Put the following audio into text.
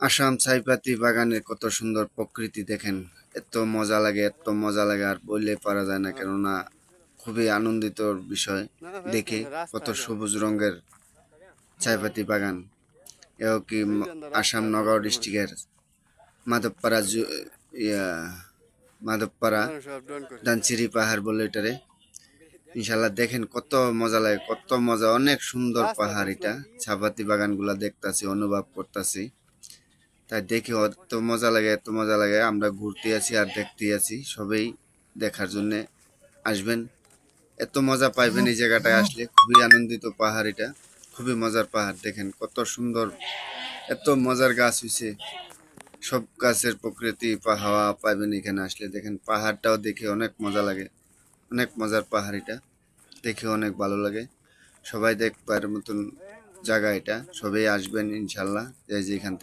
আসাম চাইপাতি বাগানের কত সুন্দর প্রকৃতি দেখেন। এত মজা লাগে, এত মজা লাগে, আর বললে পারা যায় না, কেননা খুবই আনন্দিত বিষয় দেখে কত সবুজ রঙের চাইপাতি বাগান। এও কি আসাম নগাঁও ডিস্ট্রিক্টের মাধবপাড়া ইয়া, মাধবপাড়া ডানচিরি পাহাড় বলে এটারে। ইনশাল্লাহ দেখেন কত মজা লাগে, কত মজা, অনেক সুন্দর পাহাড় এটা। ছাপাতি বাগানগুলা দেখতাছি, অনুভব করতাছি। তাই দেখে এত মজা লাগে, এত মজা লাগে। আমরা ঘুরতে আছি আর দেখতে আছি, সবেই দেখার জন্যে আসবেন। এত মজা পাইবেন এই জায়গাটায় আসলে, খুবই আনন্দিত পাহাড় এটা, খুবই মজার পাহাড়, দেখেন কত সুন্দর, এত মজার গাছ হয়েছে সব গাছের প্রকৃতি, হাওয়া পাইবেন এখানে আসলে, দেখেন পাহাড়টাও দেখে অনেক মজা লাগে, অনেক মজার পাহাড় এটা, দেখে অনেক ভালো লাগে। সবাই দেখবার মতন জায়গা এটা, সবাই আসবেন ইনশাল্লাহ যে যেখান থেকে।